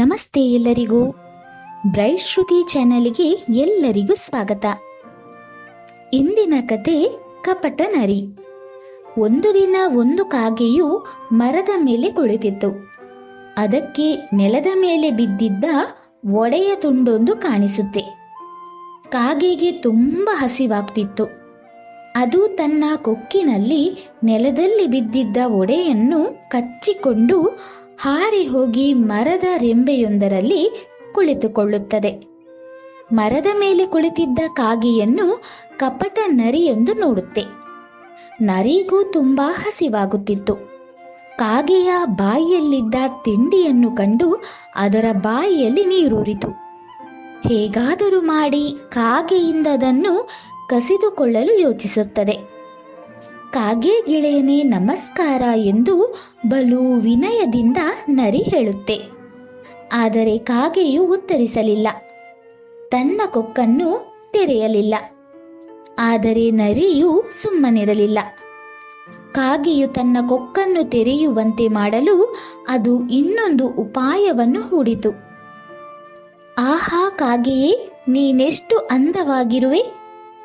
ನಮಸ್ತೆ ಎಲ್ಲರಿಗೂ. ಬ್ರೈಟ್ ಶ್ರುತಿ ಚಾನೆಲ್ಗೆ ಎಲ್ಲರಿಗೂ ಸ್ವಾಗತ. ಇಂದಿನ ಕತೆ ಕಪಟ ನರಿ. ಒಂದು ದಿನ ಒಂದು ಕಾಗೆಯು ಮರದ ಮೇಲೆ ಕುಳಿತಿತ್ತು. ಅದಕ್ಕೆ ನೆಲದ ಮೇಲೆ ಬಿದ್ದಿದ್ದ ಒಡೆಯ ತುಂಡೊಂದು ಕಾಣಿಸುತ್ತೆ. ಕಾಗೆಗೆ ತುಂಬ ಹಸಿವಾಗ್ತಿತ್ತು. ಅದು ತನ್ನ ಕೊಕ್ಕಿನಲ್ಲಿ ನೆಲದಲ್ಲಿ ಬಿದ್ದಿದ್ದ ಒಡೆಯನ್ನು ಕಚ್ಚಿಕೊಂಡು ಹಾರಿ ಹೋಗಿ ಮರದ ರೆಂಬೆಯೊಂದರಲ್ಲಿ ಕುಳಿತುಕೊಳ್ಳುತ್ತದೆ. ಮರದ ಮೇಲೆ ಕುಳಿತಿದ್ದ ಕಾಗೆಯನ್ನು ಕಪಟ ನರಿಯೊಂದು ನೋಡುತ್ತೆ. ನರಿಗೂ ತುಂಬಾ ಹಸಿವಾಗುತ್ತಿತ್ತು. ಕಾಗೆಯ ಬಾಯಿಯಲ್ಲಿದ್ದ ತಿಂಡಿಯನ್ನು ಕಂಡು ಅದರ ಬಾಯಿಯಲ್ಲಿ ನೀರೂರಿತು. ಹೇಗಾದರೂ ಮಾಡಿ ಕಾಗೆಯಿಂದ ಅದನ್ನು ಕಸಿದುಕೊಳ್ಳಲು ಯೋಚಿಸುತ್ತದೆ. ಕಾಗೆ ಗೆಳೆಯನೇ ನಮಸ್ಕಾರ ಎಂದು ಬಲು ವಿನಯದಿಂದ ನರಿ ಹೇಳುತ್ತೆ. ಆದರೆ ಕಾಗೆಯು ಉತ್ತರಿಸಲಿಲ್ಲ. ತನ್ನ ಕೊಕ್ಕನ್ನು ತೆರೆಯಲಿಲ್ಲ. ಆದರೆ ನರಿಯು ಸುಮ್ಮನಿರಲಿಲ್ಲ. ಕಾಗೆಯು ತನ್ನ ಕೊಕ್ಕನ್ನು ತೆರೆಯುವಂತೆ ಮಾಡಲು ಅದು ಇನ್ನೊಂದು ಉಪಾಯವನ್ನು ಹೂಡಿತು. ಆಹಾ ಕಾಗೆಯೇ, ನೀನೆಷ್ಟು ಅಂದವಾಗಿರುವೆ?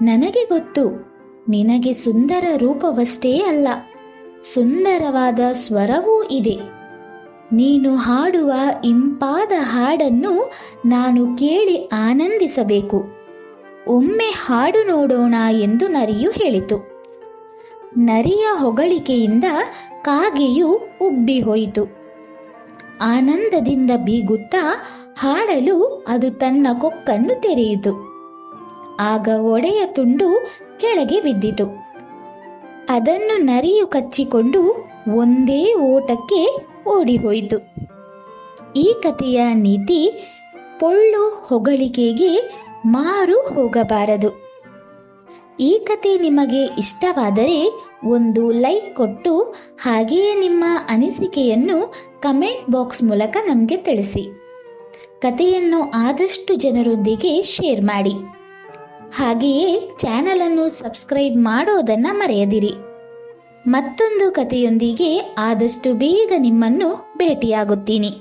ನನಗೆ ಗೊತ್ತು. ನಿನಗೆ ಸುಂದರ ರೂಪವಷ್ಟೇ ಅಲ್ಲ, ಸುಂದರವಾದ ಸ್ವರವೂ ಇದೆ. ನೀನು ಹಾಡುವ ಇಂಪಾದ ಹಾಡನ್ನು ನಾನು ಕೇಳಿ ಆನಂದಿಸಬೇಕು. ಒಮ್ಮೆ ಹಾಡು ನೋಡೋಣ ಎಂದು ನರಿಯು ಹೇಳಿತು. ನರಿಯ ಹೊಗಳಿಕೆಯಿಂದ ಕಾಗೆಯು ಉಬ್ಬಿ ಹೋಯಿತು. ಆನಂದದಿಂದ ಬೀಗುತ್ತಾ ಹಾಡಲು ಅದು ತನ್ನ ಕೊಕ್ಕನ್ನು ತೆರೆಯಿತು. ಆಗ ಒಡೆಯ ತುಂಡು ಕೆಳಗೆ ಬಿದ್ದಿತು. ಅದನ್ನು ನರಿಯು ಕಚ್ಚಿಕೊಂಡು ಒಂದೇ ಓಟಕ್ಕೆ ಓಡಿಹೋಯಿತು. ಈ ಕಥೆಯ ನೀತಿ ಪೊಳ್ಳು ಹೊಗಳಿಕೆಗೆ ಮಾರು ಹೋಗಬಾರದು. ಈ ಕತೆ ನಿಮಗೆ ಇಷ್ಟವಾದರೆ ಒಂದು ಲೈಕ್ ಕೊಟ್ಟು ಹಾಗೆಯೇ ನಿಮ್ಮ ಅನಿಸಿಕೆಯನ್ನು ಕಮೆಂಟ್ ಬಾಕ್ಸ್ ಮೂಲಕ ನಮಗೆ ತಿಳಿಸಿ. ಕಥೆಯನ್ನು ಆದಷ್ಟು ಜನರೊಂದಿಗೆ ಶೇರ್ ಮಾಡಿ. ಹಾಗೆಯೇ ಚಾನಲನ್ನು ಸಬ್ಸ್ಕ್ರೈಬ್ ಮಾಡೋದನ್ನ ಮರೆಯದಿರಿ. ಮತ್ತೊಂದು ಕಥೆಯೊಂದಿಗೆ ಆದಷ್ಟು ಬೇಗ ನಿಮ್ಮನ್ನು ಭೇಟಿಯಾಗುತ್ತೀನಿ.